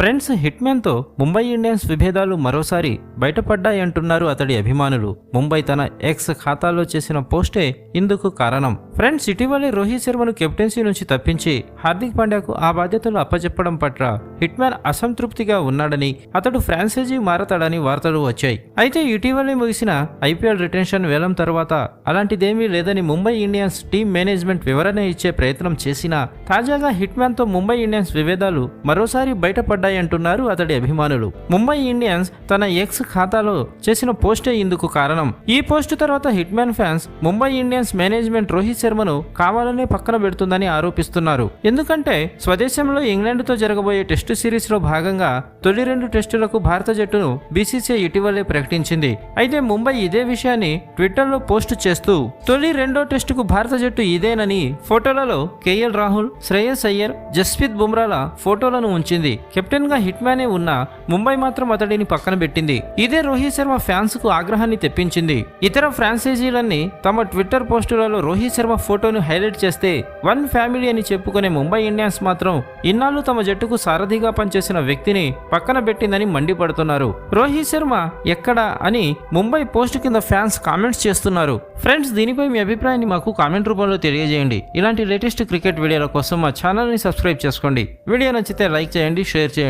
Friends హిట్మెన్తో Mumbai Indians విభేదాలు మరోసారి బయటపడ్డాయంటున్నారు అతడి అభిమానులు. ముంబై తన ఎక్స్ ఖాతాలో చేసిన పోస్టే ఇందుకు కారణం. ఫ్రెండ్స్ ఇటీవలే రోహిత్ శర్మను కెప్టెన్సీ నుంచి తప్పించి హార్దిక్ పాండ్యాకు ఆ బాధ్యతలు అప్పచెప్పడం పట్ల హిట్మ్యాన్ అసంతృప్తిగా ఉన్నాడని అతడు ఫ్రాంచైజీ మారతాడని వార్తలు వచ్చాయి. అయితే ఇటీవలే ముగిసిన ఐపీఎల్ రిటెన్షన్ వేలం తర్వాత అలాంటిదేమీ లేదని ముంబై ఇండియన్స్ టీం మేనేజ్మెంట్ వివరణ ఇచ్చే ప్రయత్నం చేసినా తాజాగా హిట్మ్యాన్ ముంబై ఇండియన్స్ విభేదాలు మరోసారి బయటపడ్డాయి అంటున్నారు అతడి అభిమానులు. ముంబై ఇండియన్స్ తన ఎక్స్ ఖాతాలో చేసిన పోస్టే ఇందుకు కారణం. ఈ పోస్ట్ తర్వాత hitman fans Mumbai Indians management Rohit శర్మను కావాలనే పక్కన పెడుతుందని ఆరోపిస్తున్నారు. ఎందుకంటే స్వదేశంలో ఇంగ్లాండ్తో జరగబోయే టెస్టు సిరీస్లో భాగంగా తొలి రెండు టెస్టులకు భారత జట్టును బీసీసీఐ ఇటీవలే ప్రకటించింది. అయితే ముంబై ఇదే విషయాన్ని ట్విట్టర్లో పోస్ట్ చేస్తూ తొలి రెండో టెస్టుకు భారత జట్టు ఇదేనని ఫోటోలలో కేఎల్ రాహుల్ శ్రేయస్ అయ్యర్ జస్ప్రీత్ బుమ్రాల ఫోటోలను ఉంచింది. కెప్టెన్ గా హిట్ మ్యానే ఉన్న ముంబై మాత్రం అతడిని పక్కన పెట్టింది. ఇదే రోహిత్ శర్మ ఫ్యాన్స్కు ఆగ్రహాన్ని తెప్పించింది. ఇతర ఫ్రాంచైజీలన్నీ తమ ట్విట్టర్ పోస్టులలో రోహిత్ శర్మ ఫోటోను హైలైట్ చేస్తే వన్ ఫ్యామిలీ అని చెప్పుకునే ముంబై ఇండియన్స్ మాత్రం ఇన్నాళ్ళు తమ జట్టుకు సారథిగా పనిచేసిన వ్యక్తిని పక్కన పెట్టిందని మండిపడుతున్నారు. రోహిత్ శర్మ ఎక్కడా అని ముంబై పోస్ట్ కింద ఫ్యాన్స్ కామెంట్స్ చేస్తున్నారు. ఫ్రెండ్స్ దీనిపై మీ అభిప్రాయాన్ని మాకు కామెంట్ రూపంలో తెలియజేయండి. ఇలాంటి లేటెస్ట్ క్రికెట్ వీడియోల కోసం మా ఛానల్ని సబ్స్క్రైబ్ చేసుకోండి. వీడియో నచ్చితే లైక్ చేయండి షేర్ చేయండి.